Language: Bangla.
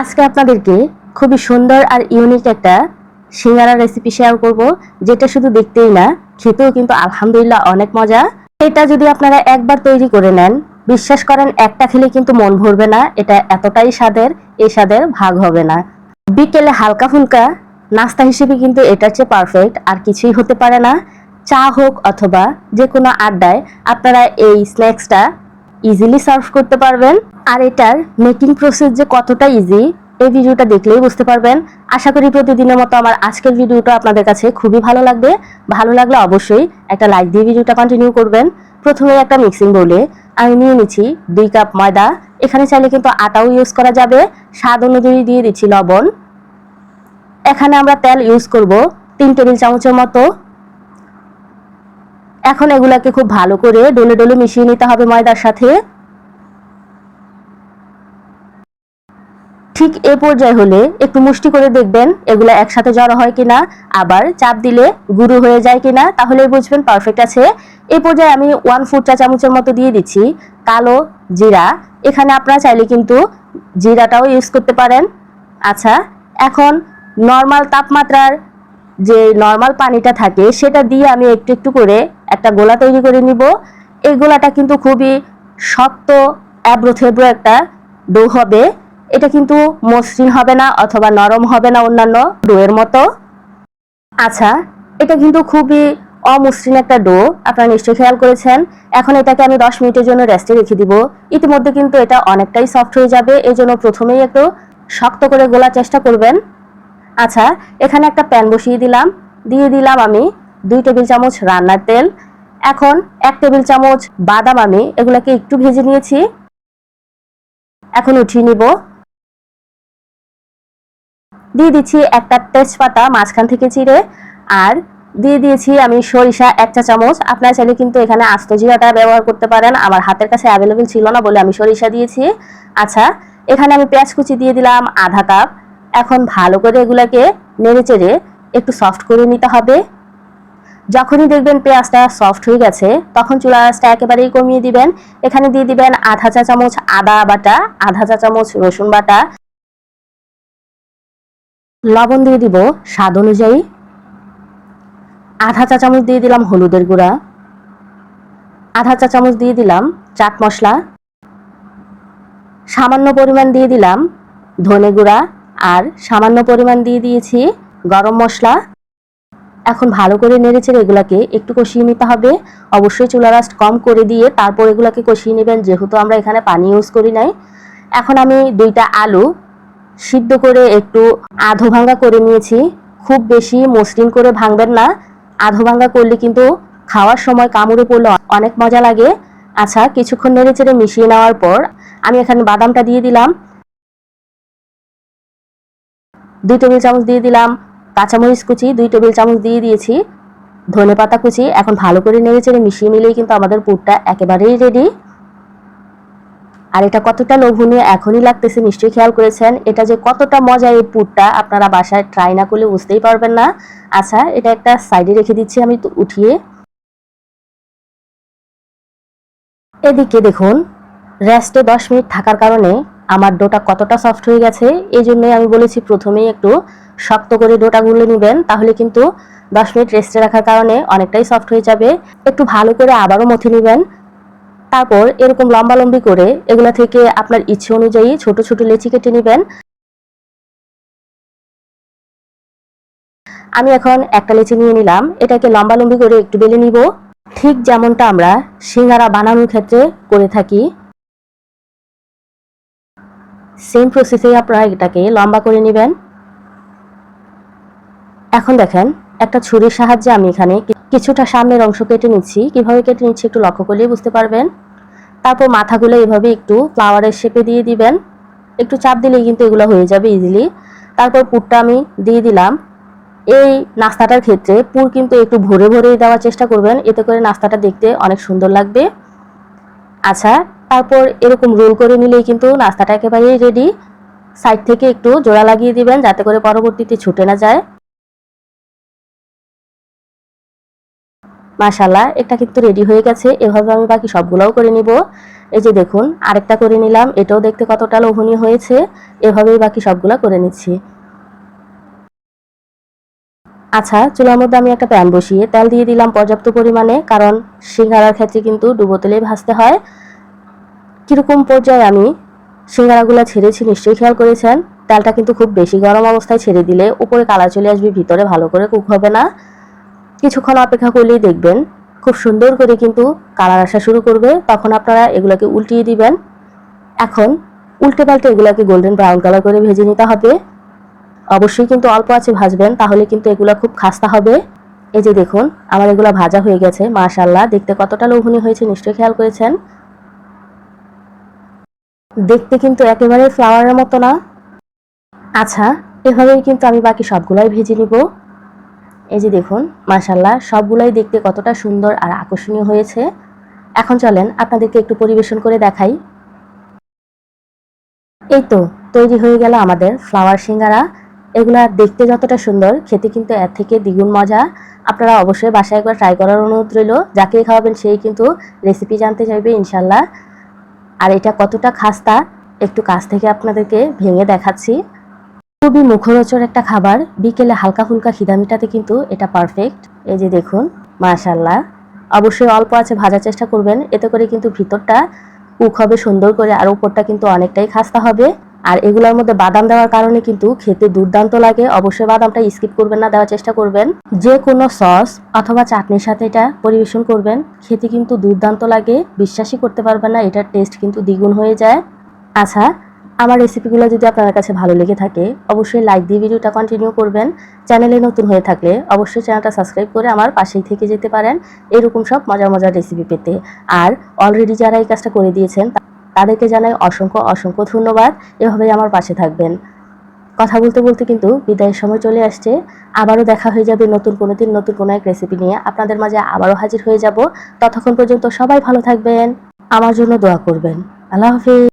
আজকে আপনাদেরকে খুবই সুন্দর আর ইউনিক একটা সিঙ্গারা রেসিপি শেয়ার করব, যেটা শুধু দেখতেই না, খেতেও কিন্তু আলহামদুলিল্লাহ অনেক মজা। এটা যদি আপনারা একবার তৈরি করে নেন, বিশ্বাস করেন, একটা খেলে কিন্তু মন ভরবে না, এটা এতটাই স্বাদের, এই স্বাদের ভাগ হবে না। বিকেলে হালকা ফুলকা নাস্তা হিসেবে কিন্তু এটার চেয়ে পারফেক্ট আর কিছুই হতে পারে না। চা হোক অথবা যে কোনো আড্ডায় আপনারা এই স্ন্যাক্সটা ইজিলি সার্ভ করতে পারবেন। আর এটার মেকিং প্রসেস যে কতটা ইজি এই ভিডিওটা দেখলেই বুঝতে পারবেন। আশা করি প্রতিদিনের মতো আমার আজকের ভিডিওটা আপনাদের কাছে খুবই ভালো লাগবে। ভালো লাগলে অবশ্যই একটা লাইক দিয়ে ভিডিওটা কন্টিনিউ করবেন। প্রথমে একটা মিক্সিং বলে আমি নিয়ে নিচ্ছি দুই কাপ ময়দা। এখানে চাইলে কিন্তু আটাও ইউজ করা যাবে। স্বাদ অনুযায়ী দিয়ে দিচ্ছি লবণ। এখানে আমরা তেল ইউজ করব তিন টেবিল চামচের মতো। এখন এগুলাকে খুব ভালো করে ডলে ডলে মিশিয়ে নিতে হবে ময়দার সাথে। ঠিক এ পর্যায়ে হলে একটু মুষ্টি করে দেখবেন এগুলো একসাথে জড়ো হয় কিনা, আবার চাপ দিলে গুঁড়ো হয়ে যায় কিনা তাহলে বুঝবেন পারফেক্ট আছে। এ পর্যায়ে আমি ওয়ান ফুট চা চামচের মতো দিয়ে দিচ্ছি কালো জিরা। এখানে আপনারা চাইলে কিন্তু জিরাটাও ইউজ করতে পারেন। আচ্ছা এখন নর্মাল তাপমাত্রার যে নর্মাল পানিটা থাকে, সেটা দিয়ে আমি একটু একটু করে একটা গোলা তৈরি করে নিব। এই গোলাটা কিন্তু খুবই শক্ত অ্যাব্রো থেব্রো একটা ডো হবে। এটা কিন্তু মসৃণ হবে না অথবা নরম হবে না অন্যান্য ডোয়ের মতো। আচ্ছা এটা কিন্তু খুবই অমসৃণ একটা ডো, আপনারা নিশ্চয়ই খেয়াল করেছেন। এখন এটাকে আমি দশ মিনিটের জন্য রেস্টে রেখে দিব। ইতিমধ্যে কিন্তু এটা অনেকটাই সফট হয়ে যাবে এই জন্য প্রথমেই একটু শক্ত করে গোলার চেষ্টা করবেন। আচ্ছা এখানে একটা প্যান বসিয়ে দিলাম। দিয়ে দিলাম আমি দুই টেবিল চামচ রান্নার তেল। এখন এক টেবিল চামচ বাদাম আমি এগুলাকে একটু ভেজে নিয়েছি। এখন উঠিয়ে নিব। দিয়ে দিচ্ছি একটা তেজপাতা মাঝখান থেকে চিড়ে। আর দিয়ে দিয়েছি আমি সরিষা এক চা চামচ। আপনারা চাইলে কিন্তু এখানে আস্ত জিরাটা ব্যবহার করতে পারেন। আমার হাতের কাছে অ্যাভেলেবেল ছিল না বলে আমি সরিষা দিয়েছি। আচ্ছা এখানে আমি পেঁয়াজ কুচি দিয়ে দিলাম আধা কাপ। এখন ভালো করে এগুলাকে নেড়ে চেড়ে একটু সফট করে নিতে হবে। যখনই দেখবেন পেঁয়াজটা সফট হয়ে গেছে, তখন চুলা আঁচটা একেবারেই কমিয়ে দিবেন। এখানে দিয়ে দিবেন আধা চা চামচ আদা বাটা, আধা চা চামচ রসুন বাটা। লবণ দিয়ে দিব স্বাদ অনুযায়ী। আধা চা চামচ দিয়ে দিলাম হলুদের গুঁড়া। আধা চা চামচ দিয়ে দিলাম চাট মশলা। সামান্য পরিমাণ দিয়ে দিলাম ধনে গুঁড়া। আর সামান্য পরিমাণ দিয়ে দিয়েছি গরম মশলা। এখন ভালো করে নেড়েচেড়ে এগুলাকে একটু কষিয়ে নিতে হবে। অবশ্যই চুলা রাস্ট কম করে দিয়ে তারপর এগুলাকে কষিয়ে নেবেন, যেহেতু আমরা এখানে পানি ইউজ করি নাই। এখন আমি দুইটা আলু সিদ্ধ করে একটু আধো ভাঙ্গা করে নিয়েছি। খুব বেশি মসৃণ করে ভাঙবেন না। আধো ভাঙ্গা করলে কিন্তু খাওয়ার সময় কামড়ে পড়লে অনেক মজা লাগে। আচ্ছা কিছুক্ষণ নেড়ে চেড়ে মিশিয়ে নেওয়ার পর আমি এখানে বাদামটা দিয়ে দিলাম। দুই টেবিল চামচ দিয়ে দিলাম কাঁচামরিচ কুচি, দুই টেবিল চামচ দিয়ে দিয়েছি ধনে পাতা কুচি। এখন ভালো করে নেড়ে চেড়ে মিশিয়ে নিলেই কিন্তু আমাদের পুরটা একেবারেই রেডি আর এটা কতটা লোভনীয় এখনই লাগতেছে, নিশ্চয়ই খেয়াল করেছেন। এটা যে কতটা মজা এই পুরটা, আপনারা বাসায় ট্রাই না করলে বুঝতেই পারবেন না। আচ্ছা এটা একটা সাইডে রেখে দিচ্ছি আমি উঠিয়ে। এদিকে দেখুন রেস্টে দশ মিনিট থাকার কারণে আমার ডোটা কতটা সফট হয়ে গেছে, এই জন্যই আমি বলেছি প্রথমেই একটু শক্ত করে ডোটা গুলে নেবেন, তাহলে কিন্তু দশ মিনিট রেস্টে রাখার কারণে অনেকটাই সফট হয়ে যাবে। একটু ভালো করে আবারও মথে নেবেন। তারপর এরকম লম্বা লম্বি করে এগুলো থেকে আপনার ইচ্ছে অনুযায়ী ছোট ছোট লেচি কেটে নেবেন। আমি এখন একটা লেচি নিয়ে নিলাম, এটাকে লম্বা লম্বি করে একটু বেলে নিব। ঠিক যেমনটা আমরা সিঙ্গারা বানানোর ক্ষেত্রে করে থাকি সেম প্রসেসে আপনারা এটাকে লম্বা করে নেবেন। এখন দেখেন, একটা ছুরির সাহায্যে আমি এখানে কিছুটা সামনের অংশ কেটে নিচ্ছি। কীভাবে কেটে নিচ্ছি একটু লক্ষ্য করলেই বুঝতে পারবেন। তারপর মাথাগুলো এভাবে একটু ফ্লাওয়ারের শেপে দিয়ে দিবেন। একটু চাপ দিলেই কিন্তু এগুলো হয়ে যাবে ইজিলি তারপর পুরটা আমি দিয়ে দিলাম। এই নাস্তাটার ক্ষেত্রে পুর কিন্তু একটু ভরে ভরে দেওয়ার চেষ্টা করবেন। এতে করে নাস্তাটা দেখতে অনেক সুন্দর লাগবে। আচ্ছা তারপর এরকম রোল করে নিলেই কিন্তু নাস্তাটা একেবারেই রেডি সাইড থেকে একটু জোড়া লাগিয়ে দিবেন যাতে করে পরবর্তীতে ছুটে না যায়। মাশাল্লাহ এটা কিন্তু রেডি হয়ে গেছে। এভাবে আমি বাকি সবগুলোও করে নিব। এই যে দেখুন, আরেকটা করে নিলাম। এটাও দেখতে কতটা লোভনীয় হয়েছে। এভাবেই বাকি সবগুলো করে নিচ্ছি। আচ্ছা চুলার মধ্যে আমি একটা প্যান বসিয়ে তেল দিয়ে দিলাম পর্যাপ্ত পরিমাণে, কারণ সিঙ্গারার ক্ষেত্রে কিন্তু ডুবো তেলেই ভাজতে হয়। কীরকম পর্যায়ে আমি সিঙ্গারাগুলো ছেড়েছি নিশ্চয়ই খেয়াল করেছেন? তেলটা কিন্তু খুব বেশি গরম অবস্থায় ছেড়ে দিলে উপরে কালা চলে আসবে, ভিতরে ভালো করে কুক হবে না। কিছুক্ষণ অপেক্ষা করলেই দেখবেন খুব সুন্দর করে কিন্তু কালার আসা শুরু করবে। তখন আপনারা এগুলোকে উল্টিয়ে দিবেন। এখন উল্টে পাল্টে এগুলোকে গোল্ডেন ব্রাউন কালার করে ভেজে নিতে হবে। অবশ্যই কিন্তু অল্প আছে ভাজবেন, তাহলে কিন্তু এগুলো খুব খাস্তা হবে। এই যে দেখুন, আমার এগুলো ভাজা হয়ে গেছে মাশাল্লাহ দেখতে কতটা লোভনীয় হয়েছে, নিশ্চয়ই খেয়াল করেছেন। দেখতে কিন্তু একেবারে ফ্লাওয়ারের মতো না। আচ্ছা এভাবেই কিন্তু আমি বাকি সবগুলাই ভেজে নিব। এই যে দেখুন মাশাল্লাহ সবগুলাই দেখতে কতটা সুন্দর আর আকর্ষণীয় হয়েছে। এখন চলেন আপনাদেরকে একটু পরিবেশন করে দেখাই। এই তো, তৈরি হয়ে গেল আমাদের ফ্লাওয়ার সিঙ্গারা। এগুলা দেখতে যতটা সুন্দর, খেতে কিন্তু এর থেকে দ্বিগুণ মজা। আপনারা অবশ্যই বাসায় একবার ট্রাই করার অনুরোধ রইল। যাকে খাওয়াবেন সেই কিন্তু রেসিপি জানতে চাইবে ইনশাল্লাহ আর এটা কতটা খাস্তা, একটু কাছ থেকে আপনাদেরকে ভেঙে দেখাচ্ছি। খুবই মুখরোচর একটা খাবার, বিকেলে হালকা ফুলকা খিদামিটাতে কিন্তু এটা পারফেক্ট এই যে দেখুন মাশাল্লাহ অবশ্যই অল্প আছে, ভাজার চেষ্টা করবেন, এতে করে কিন্তু ভিতরটা কুক হবে সুন্দর করে, আর উপরটা কিন্তু অনেকটাই খাস্তা হবে। আর এগুলোর মধ্যে বাদাম দেওয়ার কারণে কিন্তু খেতে দুর্দান্ত লাগে। অবশ্যই বাদামটা স্কিপ করবেন না, দেওয়ার চেষ্টা করবেন। যে কোনো সস অথবা চাটনির সাথে এটা পরিবেশন করবেন। খেতে কিন্তু দুর্দান্ত লাগে, বিশ্বাসই করতে পারবেন না, এটার টেস্ট কিন্তু দ্বিগুণ হয়ে যায়। আচ্ছা আমার রেসিপিগুলো যদি আপনার কাছে ভালো লেগে থাকে, অবশ্যই লাইক দিয়ে ভিডিওটা কন্টিনিউ করবেন। চ্যানেলে নতুন হয়ে থাকলে অবশ্যই চ্যানেলটা সাবস্ক্রাইব করে আমার পাশেই থেকে যেতে পারেন। এরকম সব মজার মজার রেসিপি পেতে। আর অলরেডি যারা এই কাজটা করে দিয়েছেন তাদেরকে জানাই অসংখ্য অসংখ্য ধন্যবাদ। এভাবেই আমার পাশে থাকবেন। কথা বলতে বলতে কিন্তু বিদায়ের সময় চলে আসছে। আবারও দেখা হয়ে যাবে নতুন কোনো দিন, নতুন কোনো এক রেসিপি নিয়ে। আপনাদের মাঝে আবারও হাজির হয়ে যাব। ততক্ষণ পর্যন্ত সবাই ভালো থাকবেন। আমার জন্য দোয়া করবেন। আল্লাহ হাফিজ।